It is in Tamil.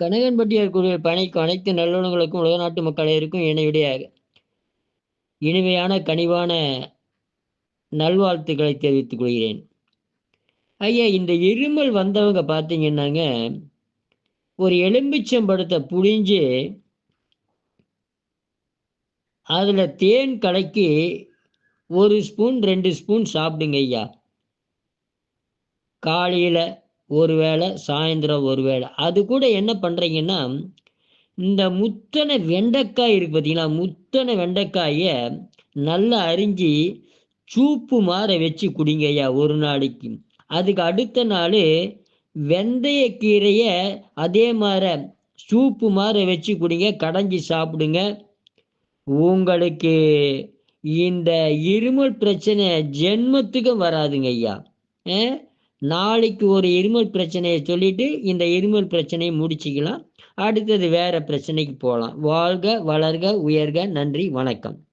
கனகன்பட்டியார் கூறிய பணிக்கு அனைத்து நல்லுணங்களுக்கும் உலக நாட்டு மக்கள் இணையுடைய இனிமையான கனிவான நல்வாழ்த்துக்களை தெரிவித்துக் கொள்கிறேன். ஐயா இந்த இருமல் வந்தவங்க பார்த்தீங்கன்னாங்க ஒரு எலும்பிச்சம்பழத்தை புழிஞ்சு அதில் தேன் கலக்கி ஒரு ஸ்பூன் ரெண்டு ஸ்பூன் சாப்பிடுங்க ஐயா. காலையில் ஒரு வேளை சாயந்தரம் ஒரு வேளை அது கூட என்ன பண்ணுறீங்கன்னா இந்த முத்தனை வெண்டைக்காய் இருக்கு பார்த்தீங்களா முத்தனை வெண்டைக்காயை நல்லா அரிஞ்சு சூப்பு மாற வச்சு குடிங்க ஐயா ஒரு நாளைக்கு. அதுக்கு அடுத்த நாள் வெந்தயக்கீரையை அதே மாதிரி சூப்பு மாதிரி வச்சு குடிங்க கடைஞ்சி சாப்பிடுங்க. உங்களுக்கு இந்த இருமல் பிரச்சனை ஜென்மத்துக்கும் வராதுங்க ஐயா நாளைக்கு ஒரு இருமல் பிரச்சனையை சொல்லிட்டு இந்த இருமல் பிரச்சனையை முடிச்சுக்கலாம். அடுத்தது வேற பிரச்சனைக்கு போகலாம். வாழ்க வளர்க உயர்க நன்றி வணக்கம்.